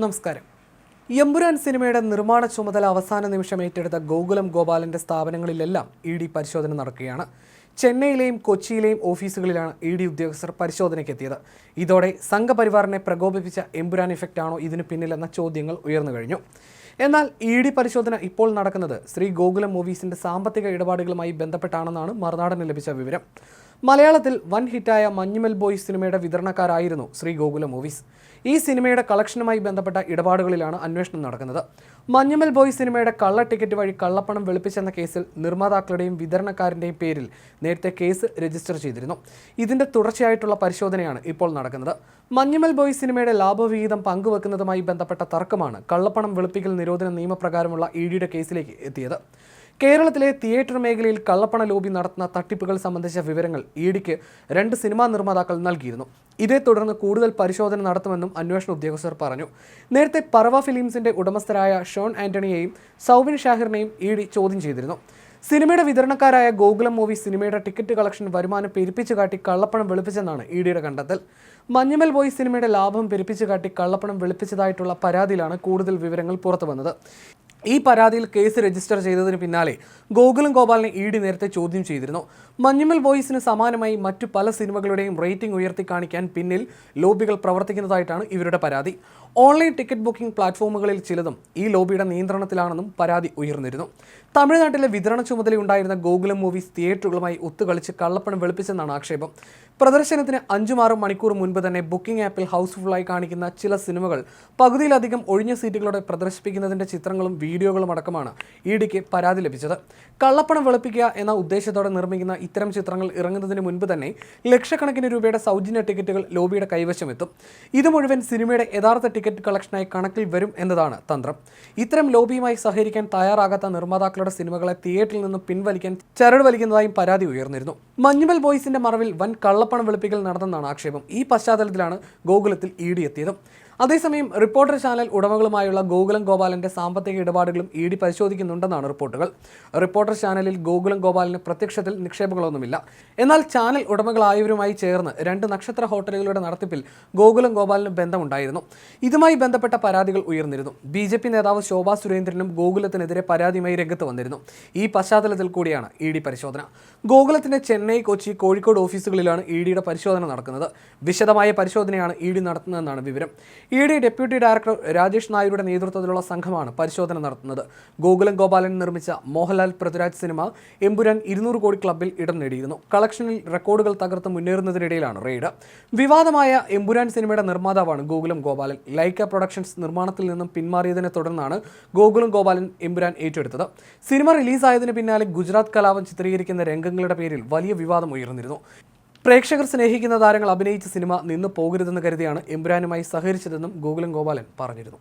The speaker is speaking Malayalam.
നമസ്കാരം. എമ്പുരാൻ സിനിമയുടെ നിർമ്മാണ ചുമതല അവസാന നിമിഷം ഏറ്റെടുത്ത ഗോകുലം ഗോപാലന്റെ സ്ഥാപനങ്ങളിലെല്ലാം ഇ ഡി പരിശോധന നടക്കുകയാണ്. ചെന്നൈയിലെയും കൊച്ചിയിലെയും ഓഫീസുകളിലാണ് ഇ ഡി ഉദ്യോഗസ്ഥർ പരിശോധനയ്ക്കെത്തിയത്. ഇതോടെ സംഘപരിവാറിനെ പ്രകോപിപ്പിച്ച എമ്പുരാൻ ഇഫക്റ്റ് ആണോ ഇതിന് പിന്നിലെന്ന ചോദ്യങ്ങൾ ഉയർന്നു കഴിഞ്ഞു. എന്നാൽ ഇ ഡി പരിശോധന ഇപ്പോൾ നടക്കുന്നത് ശ്രീ ഗോകുലം മൂവീസിന്റെ സാമ്പത്തിക ഇടപാടുകളുമായി ബന്ധപ്പെട്ടാണെന്നാണ് മറുനാടന് ലഭിച്ച വിവരം. മലയാളത്തിൽ വൻ ഹിറ്റായ മഞ്ഞുമൽ ബോയ്സ് സിനിമയുടെ വിതരണക്കാരായിരുന്നു ശ്രീ ഗോകുല മൂവീസ് ഈ സിനിമയുടെ കളക്ഷനുമായി ബന്ധപ്പെട്ട ഇടപാടുകളിലാണ് അന്വേഷണം നടക്കുന്നത്. മഞ്ഞുമൽ ബോയ്സ് സിനിമയുടെ കള്ള ടിക്കറ്റ് വഴി കള്ളപ്പണം വെളുപ്പിച്ചെന്ന കേസിൽ നിർമ്മാതാക്കളുടെയും വിതരണക്കാരന്റെയും പേരിൽ നേരത്തെ കേസ് രജിസ്റ്റർ ചെയ്തിരുന്നു. ഇതിന്റെ തുടർച്ചയായിട്ടുള്ള പരിശോധനയാണ് ഇപ്പോൾ നടക്കുന്നത്. മഞ്ഞുമൽ ബോയ്സ് സിനിമയുടെ ലാഭവിഹിതം പങ്കുവെക്കുന്നതുമായി ബന്ധപ്പെട്ട തർക്കമാണ് കള്ളപ്പണം വെളുപ്പിക്കൽ നിരോധന നിയമപ്രകാരമുള്ള ഇ ഡിയുടെ കേസിലേക്ക് എത്തിയത്. കേരളത്തിലെ തിയേറ്റർ മേഖലയിൽ കള്ളപ്പണ ലോബി നടത്തുന്ന തട്ടിപ്പുകൾ സംബന്ധിച്ച വിവരങ്ങൾ ഇ ഡിക്ക് രണ്ട് സിനിമാ നിർമ്മാതാക്കൾ നൽകിയിരുന്നു. ഇതേ തുടർന്ന് കൂടുതൽ പരിശോധന നടത്തുമെന്നും അന്വേഷണ ഉദ്യോഗസ്ഥർ പറഞ്ഞു. നേരത്തെ പറവ ഫിലിംസിന്റെ ഉടമസ്ഥരായ ഷോൺ ആന്റണിയെയും സൗബിൻ ഷാഹിറിനെയും ഇ ഡി ചോദ്യം ചെയ്തിരുന്നു. സിനിമയുടെ വിതരണക്കാരായ ഗോകുലം മൂവി സിനിമയുടെ ടിക്കറ്റ് കളക്ഷൻ വരുമാനം പെരുപ്പിച്ചു കാട്ടി കള്ളപ്പണം വെളുപ്പിച്ചെന്നാണ് ഇ ഡിയുടെ കണ്ടെത്തൽ. മഞ്ഞുമൽ ബോയ് സിനിമയുടെ ലാഭം പെരുപ്പിച്ചു കാട്ടി കള്ളപ്പണം വെളുപ്പിച്ചതായിട്ടുള്ള പരാതിയിലാണ് കൂടുതൽ വിവരങ്ങൾ പുറത്തു വന്നത് ഈ പരാതിയിൽ കേസ് രജിസ്റ്റർ ചെയ്തതിന് പിന്നാലെ ഗോകുലും ഗോപാലിനെ ഇ ഡി നേരത്തെ ചോദ്യം ചെയ്തിരുന്നു. മഞ്ഞുമൽ ബോയ്സിന് സമാനമായി മറ്റു പല സിനിമകളുടെയും റേറ്റിംഗ് ഉയർത്തി കാണിക്കാൻ പിന്നിൽ ലോബികൾ പ്രവർത്തിക്കുന്നതായിട്ടാണ് ഇവരുടെ പരാതി. ഓൺലൈൻ ടിക്കറ്റ് ബുക്കിംഗ് പ്ലാറ്റ്ഫോമുകളിൽ ചിലതും ഈ ലോബിയുടെ നിയന്ത്രണത്തിലാണെന്നും പരാതി ഉയർന്നിരുന്നു. തമിഴ്നാട്ടിലെ വിതരണ ചുമതലയുണ്ടായിരുന്ന ഗോകുലം മൂവീസ് തിയേറ്ററുകളുമായി ഒത്തുകളിച്ച് കള്ളപ്പണം വെളുപ്പിച്ചെന്നാണ് ആക്ഷേപം. പ്രദർശനത്തിന് അഞ്ചും ആറും മണിക്കൂർ മുൻപ് തന്നെ ബുക്കിംഗ് ആപ്പിൽ ഹൗസ്ഫുള്ളായി കാണിക്കുന്ന ചില സിനിമകൾ പകുതിയിലധികം ഒഴിഞ്ഞ സീറ്റുകളോടെ പ്രദർശിപ്പിക്കുന്നതിന്റെ ചിത്രങ്ങളും വീഡിയോകളും അടക്കമാണ് ഇ ഡിക്ക് പരാതി ലഭിച്ചത്. കള്ളപ്പണം വെളുപ്പിക്കുക എന്ന ഉദ്ദേശത്തോടെ നിർമ്മിക്കുന്ന ഇത്തരം ചിത്രങ്ങൾ ഇറങ്ങുന്നതിന് മുൻപ് തന്നെ ലക്ഷക്കണക്കിന് രൂപയുടെ സൗജന്യ ടിക്കറ്റുകൾ ലോബിയുടെ കൈവശം എത്തും. ഇത് മുഴുവൻ സിനിമയുടെ യഥാർത്ഥ ടിക്കറ്റ് കളക്ഷനായി കണക്കിൽ വരും എന്നതാണ് തന്ത്രം. ഇത്തരം ലോബിയുമായി സഹകരിക്കാൻ തയ്യാറാകാത്ത നിർമ്മാതാക്കളുടെ സിനിമകളെ തിയേറ്ററിൽ നിന്നും പിൻവലിക്കാൻ ചരട് വലിക്കുന്നതായും പരാതി ഉയർന്നിരുന്നു. മഞ്ഞുമൽ ബോയ്സിന്റെ മറവിൽ വൻ കള്ളപ്പണം വെളുപ്പിക്കൽ നടന്നെന്നാണ് ആക്ഷേപം. ഈ പശ്ചാത്തലത്തിലാണ് ഗോകുലത്തിൽ ഇ ഡി എത്തിയത്. അതേസമയം റിപ്പോർട്ടർ ചാനൽ ഉടമകളുമായുള്ള ഗോകുലം ഗോപാലന്റെ സാമ്പത്തിക ഇടപാടുകളും ഇ ഡി പരിശോധിക്കുന്നുണ്ടെന്നാണ് റിപ്പോർട്ടുകൾ. റിപ്പോർട്ടർ ചാനലിൽ ഗോകുലം ഗോപാലിന് പ്രത്യക്ഷത്തിൽ നിക്ഷേപങ്ങളൊന്നുമില്ല. എന്നാൽ ചാനൽ ഉടമകളായവരുമായി ചേർന്ന് രണ്ട് നക്ഷത്ര ഹോട്ടലുകളുടെ നടത്തിപ്പിൽ ഗോകുലം ഗോപാലിന് ബന്ധമുണ്ടായിരുന്നു. ഇതുമായി ബന്ധപ്പെട്ട പരാതികൾ ഉയർന്നിരുന്നു. ബി ജെ പി നേതാവ് ശോഭാ സുരേന്ദ്രനും ഗോകുലത്തിനെതിരെ പരാതിയുമായി രംഗത്ത് വന്നിരുന്നു. ഈ പശ്ചാത്തലത്തിൽ കൂടിയാണ് ഇ ഡി പരിശോധന. ഗോകുലത്തിന്റെ ചെന്നൈ കൊച്ചി കോഴിക്കോട് ഓഫീസുകളിലാണ് ഇ ഡിയുടെ പരിശോധന നടക്കുന്നത്. വിശദമായ പരിശോധനയാണ് ഇ ഡി നടത്തുന്നതെന്നാണ് വിവരം. E D deputy director Rajesh നായരുടെ നേതൃത്വത്തിലുള്ള സംഘമാണ് പരിശോധന നടത്തുന്നത്. ഗോകുലം ഗോപാലൻ നിർമ്മിച്ച മോഹൻലാൽ പൃഥ്വിരാജ് സിനിമ എമ്പുരാൻ ഇരുന്നൂറ് കോടി ക്ലബിൽ ഇടം നേടിയിരുന്നു. കളക്ഷനിൽ റെക്കോർഡുകൾ തകർത്ത് മുന്നേറുന്നതിനിടയിലാണ് റെയ്ഡ്. വിവാദമായ എമ്പുരാൻ സിനിമയുടെ നിർമ്മാതാവാണ് ഗോകുലം ഗോപാലൻ. ലൈക്ക പ്രൊഡക്ഷൻസ് നിർമ്മാണത്തിൽ നിന്നും പിന്മാറിയതിനെ തുടർന്നാണ് ഗോകുലം ഗോപാലൻ എമ്പുരാൻ ഏറ്റെടുത്തത്. സിനിമ റിലീസായതിന് പിന്നാലെ ഗുജറാത്ത് കലാപം ചിത്രീകരിക്കുന്ന രംഗങ്ങളുടെ പേരിൽ വലിയ വിവാദം ഉയർന്നിരുന്നു. പ്രേക്ഷകർ സ്നേഹിക്കുന്ന താരങ്ങൾ അഭിനയിച്ച സിനിമ നിന്ന് പോകരുതെന്ന് കരുതിയാണ് എമ്പുരാനുമായി സഹകരിച്ചതെന്നും ഗോകുലം ഗോപാലൻ പറഞ്ഞിരുന്നു.